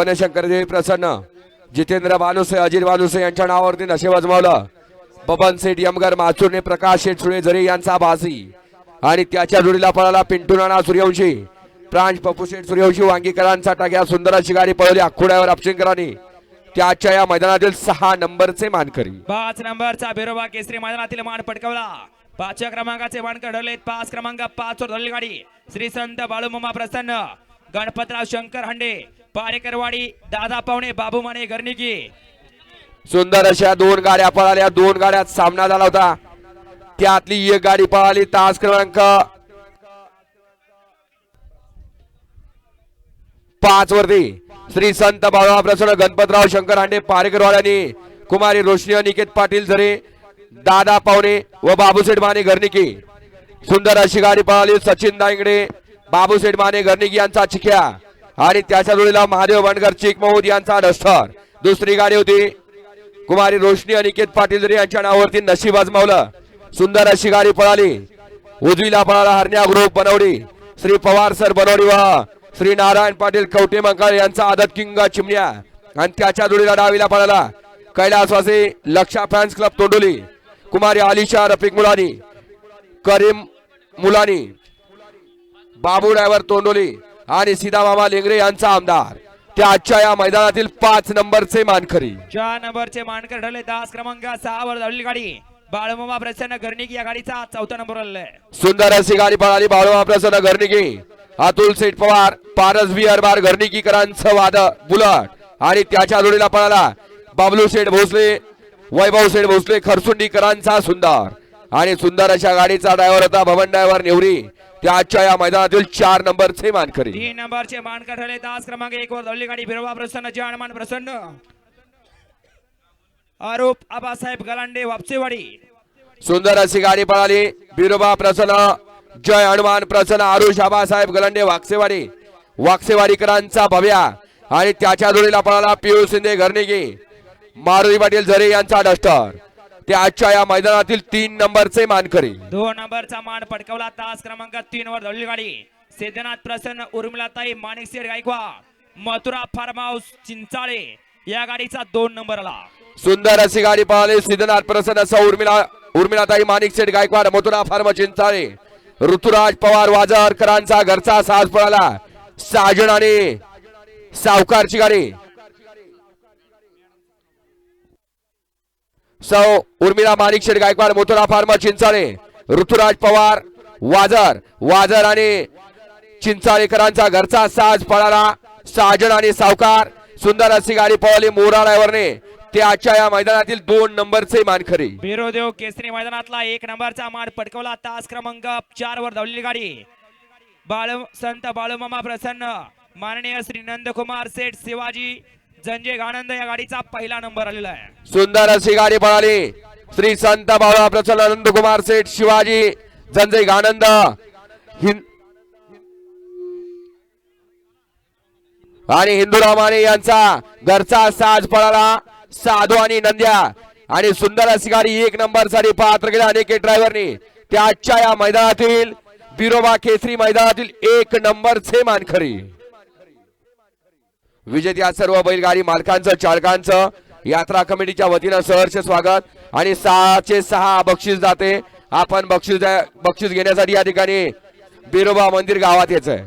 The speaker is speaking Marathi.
वनशंकरदेवी प्रसन्न जितेंद्र भानुसे अजित भानुसे यांच्या नावावरती नशे अजमावलं बबन सेठ यमगर माचुरने प्रकाश शेठ सुळे झरे यांचा बाजी आणि त्याच्या जोडीला पळाला पिंटू नाना सूर्यवंशी. प्रांश पप्पू शेठ सूर्यवंशी वांगीकरांचा टाक्या सुंदर अशी गाडी पळवली आखुड्यावर अपशिंकरांनी. त्याच्या या मैदानातील सहा नंबरचे मानकरी. पाच नंबरचा बिरोबा केसरी मैदानातील मान पटकवला. पाचव्या क्रमांकाचे मान घडवलेत पाच क्रमांक पाच वर धरली गाडी. श्री संत बाळूमामा प्रसन्न. गणपतराव शंकर हंडे. पारेकरवाडी दादा पावणे बाबू माने गर्निकी सुंदर अशा दोन गाड्या पळाल्या. दोन गाड्यात सामना झाला होता. त्यातली एक गाडी पळाली. तास क्रमांक पाच वरती. श्री संत बाबा प्रसन्न गणपतराव शंकर हांडे पारेकरवाड्यानी कुमारी रोशनी अनिकेत पाटील झरे दादा पावणे व बाबूसेठ माने घरनिकी सुंदर अशी गाडी पळाली. सचिन दांगडे बाबूसेठ माने घरनिकी यांचा चिख्या. आणि त्याच्या जोडीला महादेव बनकर चिकमहूद यांचा डस्टर दुसरी गाडी होती कुमारी रोशनी अनिकेत पाटील यांच्या नावावरती नशीब आजमावलं सुंदर अशी गाडी पळाली. उजवीला पळाला हरण्या ग्रुप बनवडी. श्री पवार सर बनवडी वा श्री नारायण पाटील कवटे मंकाळ यांचा आदत किंग चिमण्या. आणि त्याच्या जोडीला डावीला पळाला कैलासवासी लक्षा फॅन्स क्लब तोंडोली. कुमारी आलिशा रफिक मुलानी. करीम मुलानी. बाबू ड्रायव्हर तोंडोली. आणि सीधा मामा लेंगरे यांचा आमदार. त्या आजच्या या मैदानातील पाच नंबरचे मानकरी. चार नंबरचे मानकर ठरले दास क्रमांक सहा वर धरली गाडी. बाळूमामा प्रसन्न गर्निकी या गाडीचा चौथा नंबर आहे. सुंदर अशी गाडी पळाली बाळूमा प्रसन्न घरनिकी अतुल सेठ पवार पारस बिहार बार घरनिकीकरांचं वाद बुलट. आणि त्याच्या जोडीला पळाला बाबलू सेठ भोसले वैभव सेठ भोसले खरसुंडीकरांचा सुंदर. आणि सुंदर अशा गाडीचा ड्रायव्हर होता भवन ड्रायव्हर नेवरी. त्या आजच्या या मैदानातील चार नंबरचे मानकरी. तीन नंबरचे मानकर ठरले दास क्रमांक एक वर धरली गाडी बिरोबा प्रसन्न जय हनुमान प्रसन्न. आरोप आबासाहेब गलांडे वापसेवाडी. सुंदर अशी गाडी पळाली. बिरोबा प्रसन्न जय हनुमान प्रसन्न आरुष आबासाहेब गलंडे वाकसेवाडी. वाकसेवाडीकरांचा भव्या आणि त्याच्या जोडीला पळाला पियुष शिंदे घरनिकी मारुती पाटील झरे यांचा डस्टर. ते आजच्या या मैदानातील तीन नंबरचे मानकरी. दोन नंबरचा मान पटकावला तास क्रमांक तीन वर धरली गाडी सिद्धनाथ प्रसन्न उर्मिलाताई माणिकशेठ गायकवा मथुरा फार्म हाऊस चिंचाळे या गाडीचा दोन नंबर आला सुंदर अशी गाडी पळाली. सिद्धनाथ प्रसन्न सौ उर्मिला उर्मिलाताई माणिक शेठ गायकवाड मथुरा फार्म चिंचाळे. ऋतुराज पवार वाजरकरांचा घरचा साज पळाला. साजन आणि सावकारची गाडी. सौ उर्मिला माणिकशेठ गायकवाड मोतोरा फार्मर चिंचाळे ऋतुराज पवार वाजर वाजर आणि चिंचाळेकरांचा घरचा साज पळाला. साजन आणि सावकार सुंदर अशी गाडी पळवली मोरा ड्रायव्हरने ते आजच्या या मैदानातील दोन नंबरचे मानखरी बिरोदेव केसरी मैदानातला एक नंबरचा मान पटकवला तास क्रमांक चार वर धावलेली गाडी. बाळ संत बाळूमामा प्रसन्न. माननीय श्री नंदकुमार सेठ शिवाजी जंजे गानंद या गाडीचा पहिला नंबर आलेला आहे. सुंदर अशी गाडी पळाली. श्री संत बाळा प्रसन्न नंदकुमार सेठ शिवाजी जंजय गानंद हिं- आणि हिंदूराव माने यांचा घरचा साज पळाला. साधू आणि नंद्या. आणि सुंदर अशी गाडी एक नंबरसाठी पात्र केल्या अनेक ड्रायव्हरनी त्याच्या या मैदानातील बिरोबा केसरी मैदानातील एक नंबरचे मानखरी विजेत्या सर्व बैलगाडी मालकांचं चालकांचं. यात्रा कमिटीच्या वतीनं सहर्ष स्वागत. आणि सहाचे सहा बक्षीस जाते. आपण बक्षीस बक्षीस घेण्यासाठी या ठिकाणी बिरोबा मंदिर गावात यायचंय.